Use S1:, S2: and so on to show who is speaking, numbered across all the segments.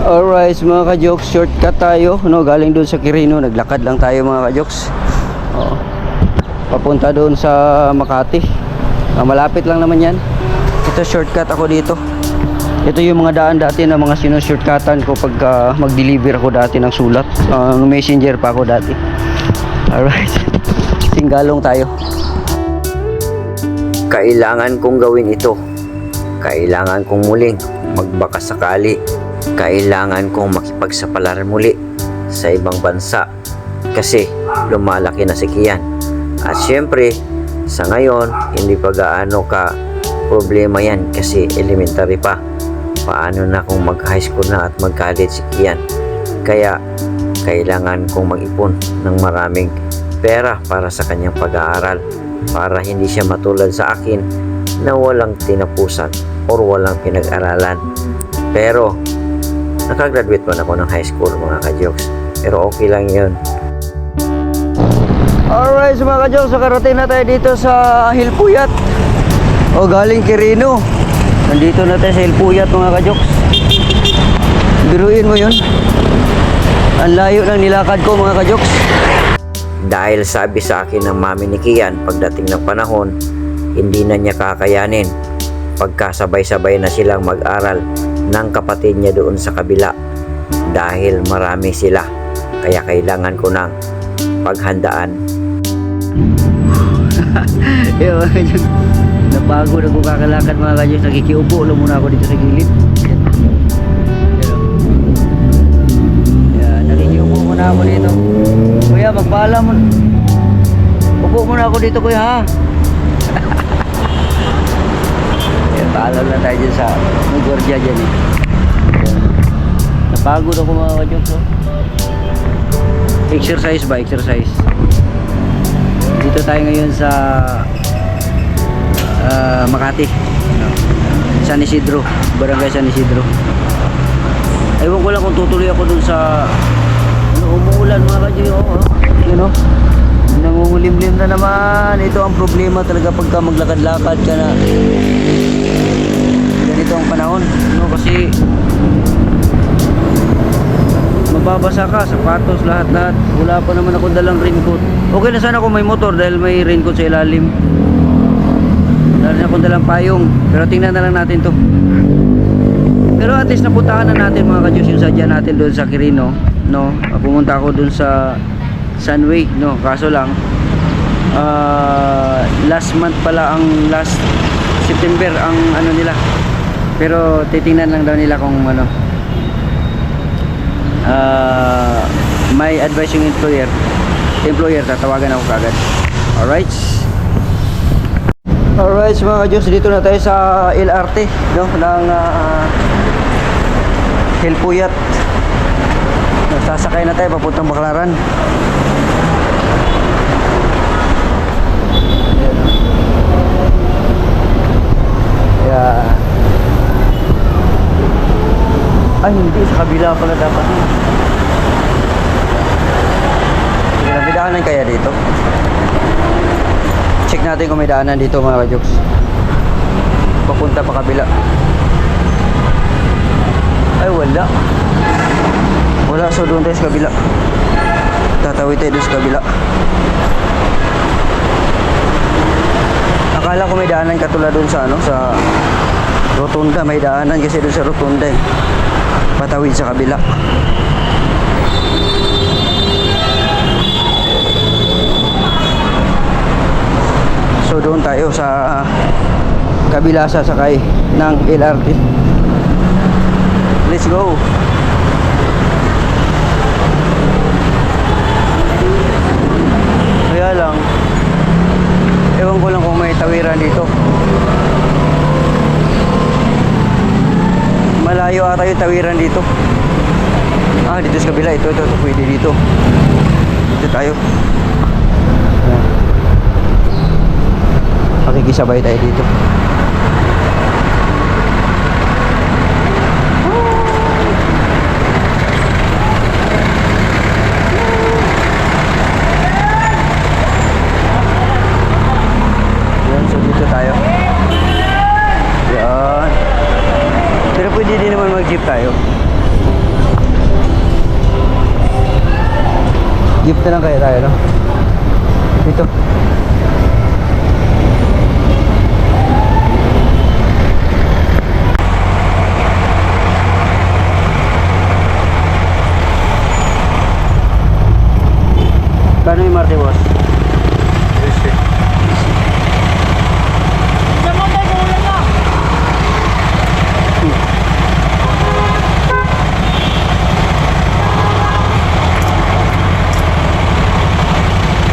S1: Alright mga ka-jokes, shortcut tayo. No, galing doon sa Quirino, naglakad lang tayo mga ka-jokes. Oo. Papunta doon sa Makati. Ah, malapit lang naman yan. Ito shortcut ako dito. Ito yung mga daan dati na mga sinushortcutan ko pagka mag-deliver ako dati ng sulat. Ah, messenger pa ako dati. Alright. Singgalong tayo. Kailangan kong gawin ito. Kailangan kong muling magbaka sakali. Kailangan kong makipagsapalaran muli sa ibang bansa kasi lumalaki na si Kian. At syempre, sa ngayon, hindi pa gaano ka problema yan kasi elementary pa. Paano na kung mag-high school na at mag-college si Kian? Kaya, kailangan kong mag-ipon ng maraming pera para sa kanyang pag-aaral para hindi siya matulad sa akin na walang tinapusan or walang pinag-aralan. Pero, nakagraduate man ako ng high school mga ka-jokes. Pero okay lang yun. Alright, so mga ka-jokes, nakarating na tayo dito sa Hilpuyat. O galing Quirino. Nandito na tayo sa Hilpuyat mga ka-jokes. Biruin mo yun. Ang layo ng nilakad ko mga ka-jokes. Dahil sabi sa akin ng mami ni Kian pagdating ng panahon, hindi na niya kakayanin pagkasabay-sabay na silang mag-aral ng kapatid niya doon sa kabila dahil marami sila. Kaya kailangan ko ng paghandaan. Napagod ako kakalakad mga kanyos nakikiupo lang muna ako dito sa gilid. Yan, nakikiupo muna ako dito. Kuya magpaalam upo muna ako dito kuya ha Paalam na tayo dyan sa may gwardiya dyan eh. Napagod ako mga kanyos oh. Exercise ba? Exercise. Dito tayo ngayon sa ah, Makati. No? San Isidro. Barangay San Isidro. Ewan ko lang kung tutuloy ako dun sa ano, umuulan mga kadyo. Oh, you know? Nangungulimlim na naman. Ito ang problema talaga pagka maglakad-lakad ka na. Ganito ang panahon. No? Kasi mababasa ka, sapatos, lahat-lahat. Wala pa naman ako dalang raincoat. Okay na sana kung may motor dahil may raincoat sa ilalim. Wala rin akong dalang payong. Pero tingnan na lang natin to. Pero at least napuntahan na natin mga kadyos yung sadya natin doon sa Quirino. No? Pumunta ako doon sa Sunway. No? Kaso lang, ah, last month pala ang last September ang ano nila. Pero titingnan lang daw nila kung ano, uh, may advice yung employer. Employer tatawagan ako kagad. Alright. Alright mga Diyos dito na tayo sa LRT no, ng uh, Hilpuyat sasakay na tayo papuntang Baklaran yeah ay, hindi. Sa kabila pala dapat. May daanan kaya dito? Check natin kung may daanan dito mga kajoks. Papunta pa kabila. Ay, wala. Wala. So, doon tayo sa kabila. Tatawid tayo doon sa kabila. Akala ko may daanan katulad doon sa ano, sa rotunda. May daanan kasi doon sa rotunda eh patawid sa kabila. So doon tayo sa kabila sasakay ng LRT let's go kaya lang ewan ko lang kung may tawiran dito malayo ata yung tawiran dito. Ah dito sa kabila. Ito ito, ito pwede dito. Dito tayo. Makikisabay tayo dito Yan, so dito tayo yan pero pwede din naman mag-jeep tayo Ito lang kaya tayo, no? Dito. Kano yung Marte, boss?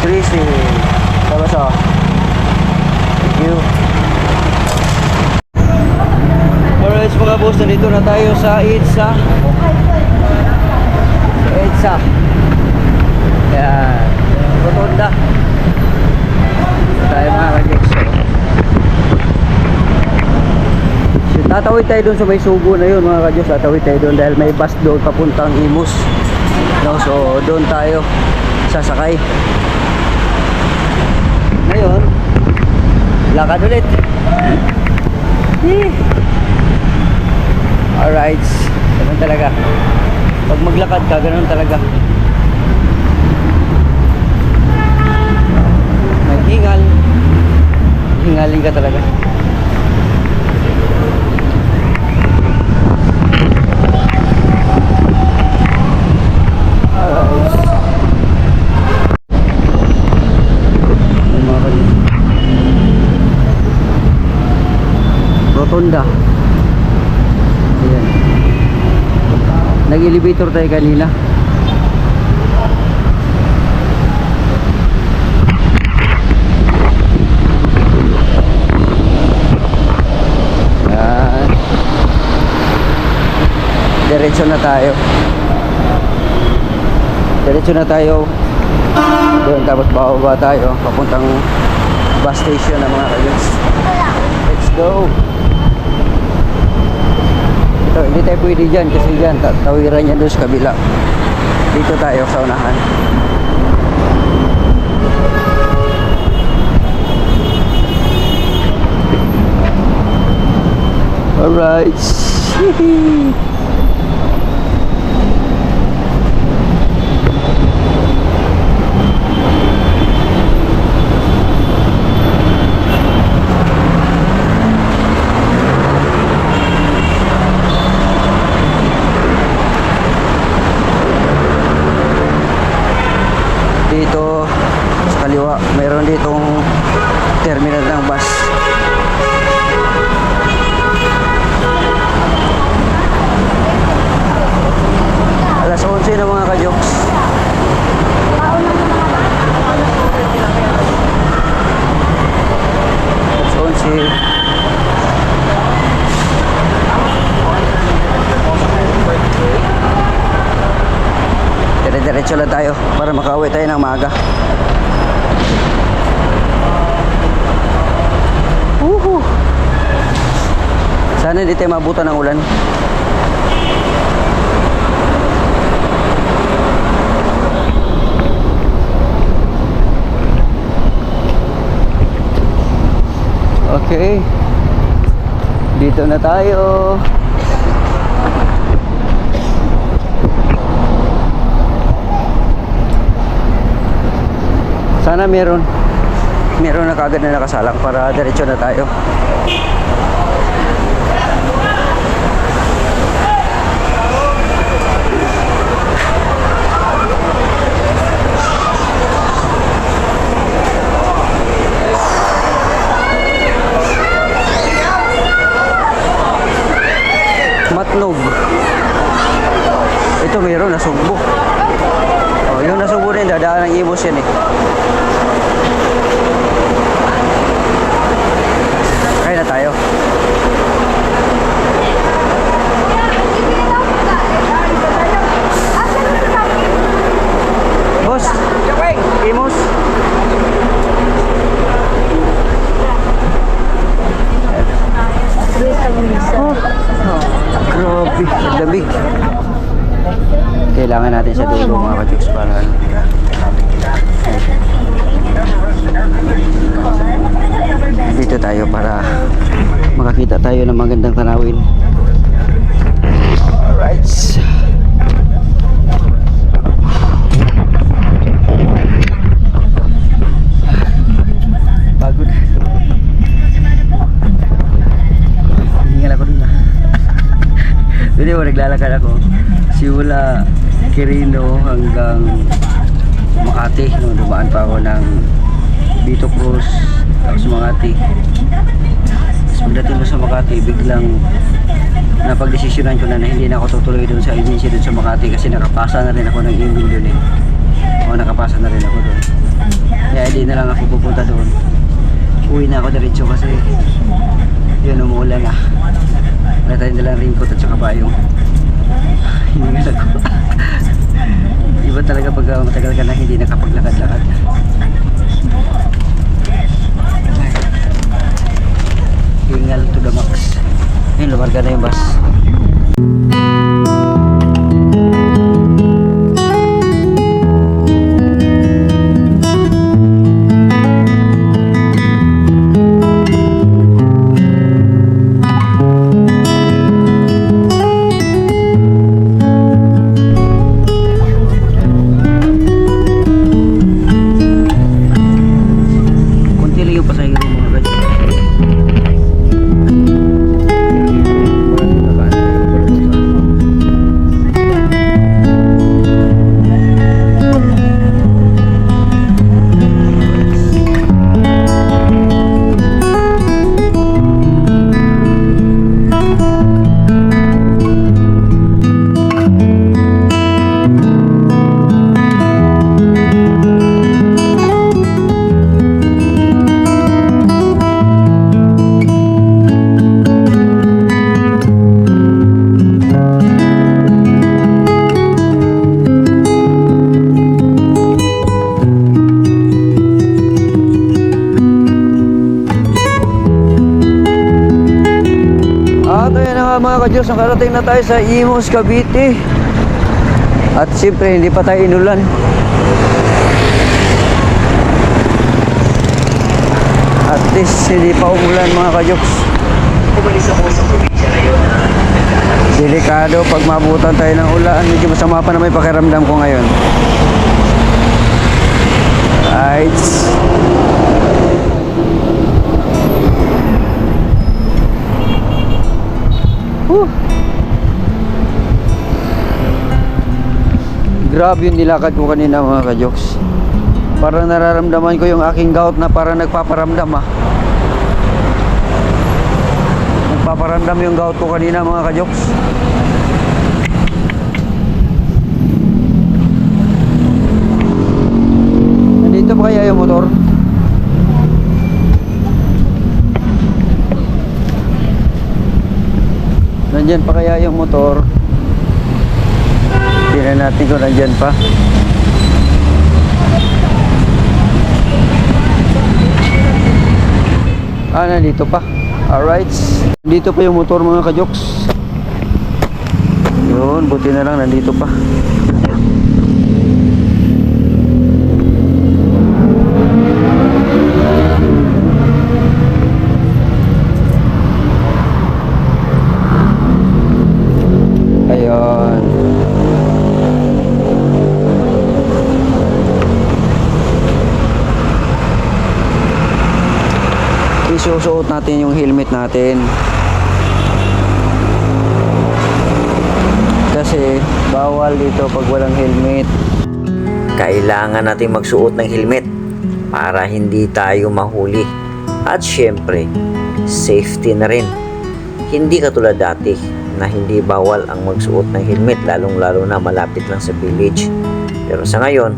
S1: Tracy. Tapos oh. Thank you. Alright mga boss, nandito na tayo sa EDSA. Sa EDSA. Yan. Rotonda. Dito tayo mga kageks. So, tatawid tayo doon sa may sugo na yun mga kadyos. Tatawid tayo doon dahil may bus doon papuntang Imus. No, so doon tayo sasakay. Ngayon, lakad ulit. Eh. Alright. Ganun talaga. Pag maglakad ka, ganun talaga. May hingal. Hingalin ka talaga. Alright. Yung mga kanina. Rotunda. Ayan. Nag-elevator tayo kanina. Ayan. Diretso na tayo. Diretso na tayo. Doon tapos bababa tayo papuntang bus station ng mga kayos. Let's go. Ito, hindi tayo pwede dyan kasi dyan, ta- tawiran yan doon sa kabila. Dito tayo sa unahan. Alright. dito sa kaliwa mayroon ditong terminal ng bus alas 11 na mga kajoks alas 11 Dire-diretso lang tayo para makauwi tayo ng maaga. Woohoo! Sana hindi tayo mabutan ng ulan. Okay. Dito na tayo. Sana meron meron na kagad na nakasalang para diretso na tayo. Matnog. Ito meron nasugbo. Oh, yung nasugbo rin dadaan ng ibos yan eh. Hindi mo, naglalakad ako. Simula Quirino hanggang Makati. No, dumaan pa ako ng Vito Cruz, tapos Makati. Tapos pagdating ko sa Makati, biglang napagdesisyonan ko na na hindi na ako tutuloy doon sa agency doon sa Makati kasi nakapasa na rin ako ng email doon eh. O nakapasa na rin ako doon. Kaya hindi na lang ako pupunta doon. Uwi na ako diretso kasi yun umuulan na. Wala tayong dalang raincoat at saka payong. hindi nga ako. Iba talaga pag uh, matagal ka na hindi nakapaglakad-lakad. Ay. Hingal to the max. Ayun, lumarga na yung bus. Kadyos, nakarating na tayo sa Imus, Cavite. At siyempre, hindi pa tayo inulan. At least, hindi pa umulan mga kadyos. Delikado pag mabutan tayo ng ulan. Medyo masama pa na may pakiramdam ko ngayon. Right. Whew. Grabe yung nilakad ko kanina mga kajoks. Parang nararamdaman ko yung aking gout na parang nagpaparamdam ah. Nagpaparamdam yung gout ko kanina mga kajoks. Nandito pa kaya yung motor? Nandyan pa kaya yung motor? Tingnan natin kung nandyan pa. Ah, nandito pa. Alright. Dito pa yung motor mga kajoks. Yun, buti na lang nandito pa. Ayun. Isusuot natin yung helmet natin. Kasi bawal dito pag walang helmet.
S2: Kailangan natin magsuot ng helmet para hindi tayo mahuli. At syempre, safety na rin. Hindi katulad dati na hindi bawal ang magsuot ng helmet lalong-lalo na malapit lang sa village. Pero sa ngayon,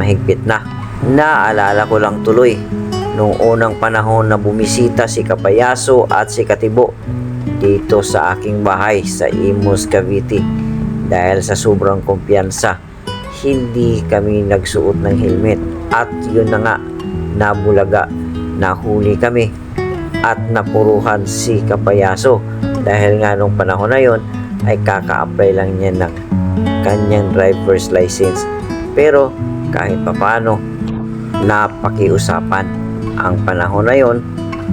S2: mahigpit na. Naalala ko lang tuloy nung unang panahon na bumisita si Kapayaso at si Katibo dito sa aking bahay sa Imus, Cavite. Dahil sa sobrang kumpiyansa, hindi kami nagsuot ng helmet. At yun na nga, nabulaga, nahuli kami at napuruhan si Kapayaso dahil nga nung panahon na yon ay kaka-apply lang niya ng kanyang driver's license. Pero kahit papano, napakiusapan. Ang panahon na yon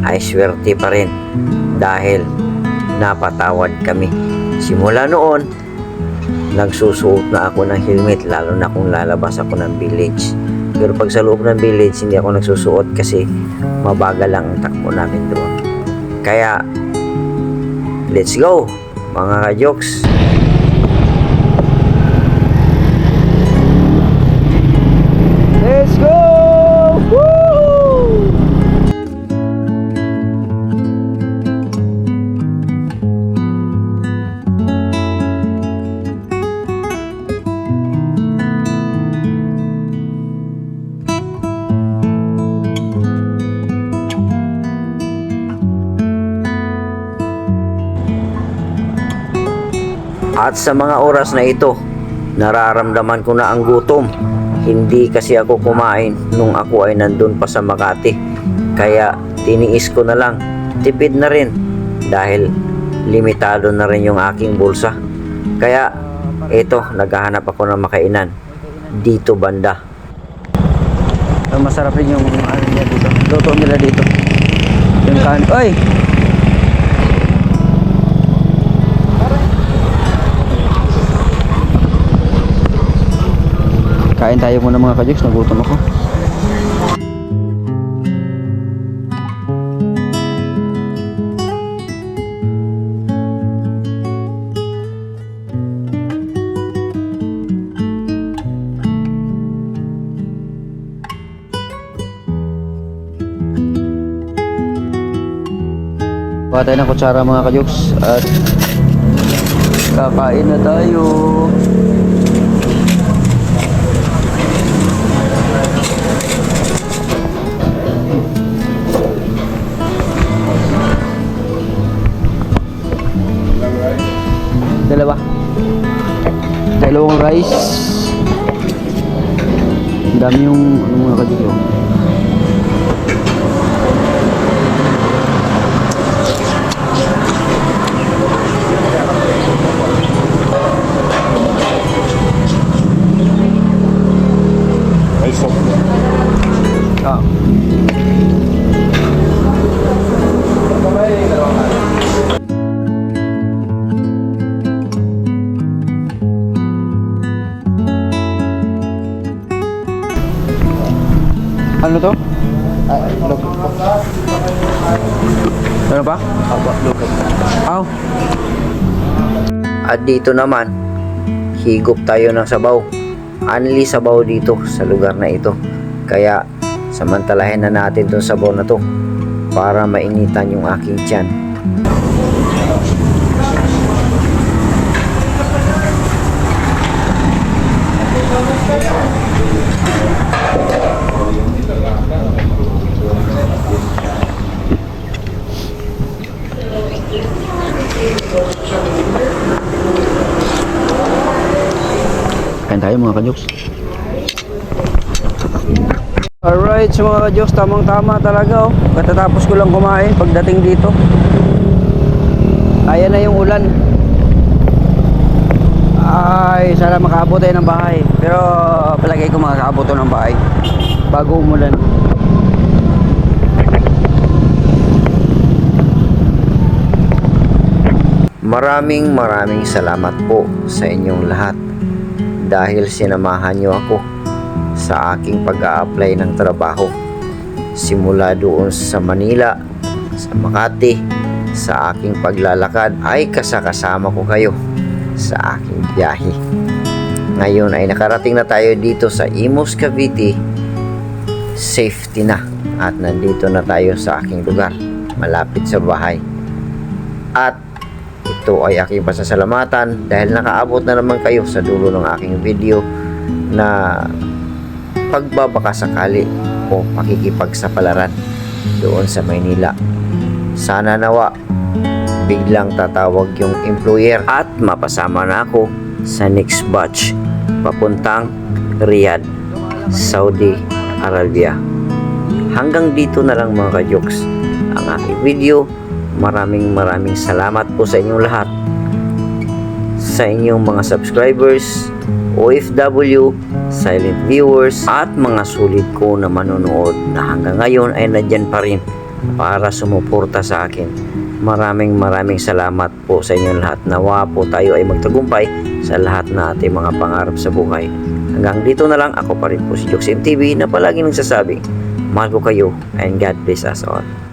S2: ay swerte pa rin dahil napatawad kami. Simula noon, nagsusuot na ako ng helmet lalo na kung lalabas ako ng village. Pero pag sa loob ng village, hindi ako nagsusuot kasi mabagal lang ang takbo namin doon. Kaya, let's go mga ka-jokes! At sa mga oras na ito, nararamdaman ko na ang gutom. Hindi kasi ako kumain nung ako ay nandun pa sa Makati. Kaya tiniis ko na lang. Tipid na rin dahil limitado na rin yung aking bulsa. Kaya ito, naghahanap ako ng makainan dito banda.
S1: So, masarap rin yung ano nila dito. Luto nila dito. Yung kan... Oy! Kain tayo muna mga kajuks. Nagutom ako. Kuha tayo ng kutsara mga kajuks. At kakain na tayo. Ang dami yung ano mga kajuks. Ano ba? Aw.
S2: At dito naman, higop tayo ng sabaw. Anli sabaw dito sa lugar na ito. Kaya samantalahin na natin tong sabaw na to para mainitan yung aking tiyan.
S1: Tayo mga kajoks. Alright, so mga kajoks, tamang tama talaga oh. Katatapos ko lang kumain pagdating dito. Ayan na yung ulan. Ay, sana makaabot tayo ng bahay. Pero palagay ko makakaabot ng bahay. Bago umulan.
S2: Maraming maraming salamat po sa inyong lahat dahil sinamahan niyo ako sa aking pag-a-apply ng trabaho. Simula doon sa Manila, sa Makati, sa aking paglalakad ay kasakasama ko kayo sa aking biyahe. Ngayon ay nakarating na tayo dito sa Imus Cavite. Safety na at nandito na tayo sa aking lugar malapit sa bahay. At ito ay aking pasasalamatan dahil nakaabot na naman kayo sa dulo ng aking video na pagbabaka sakali o pakikipagsapalaran doon sa Maynila. Sana nawa biglang tatawag yung employer at mapasama na ako sa next batch papuntang Riyadh, Saudi Arabia. Hanggang dito na lang mga kajoks ang aking video. Maraming maraming salamat po sa inyong lahat. Sa inyong mga subscribers, OFW, silent viewers, at mga sulit ko na manonood na hanggang ngayon ay nandyan pa rin para sumuporta sa akin. Maraming maraming salamat po sa inyong lahat. Nawa po tayo ay magtagumpay sa lahat na ating mga pangarap sa buhay. Hanggang dito na lang ako pa rin po si Jokes TV na palagi nagsasabing, mahal ko kayo and God bless us all.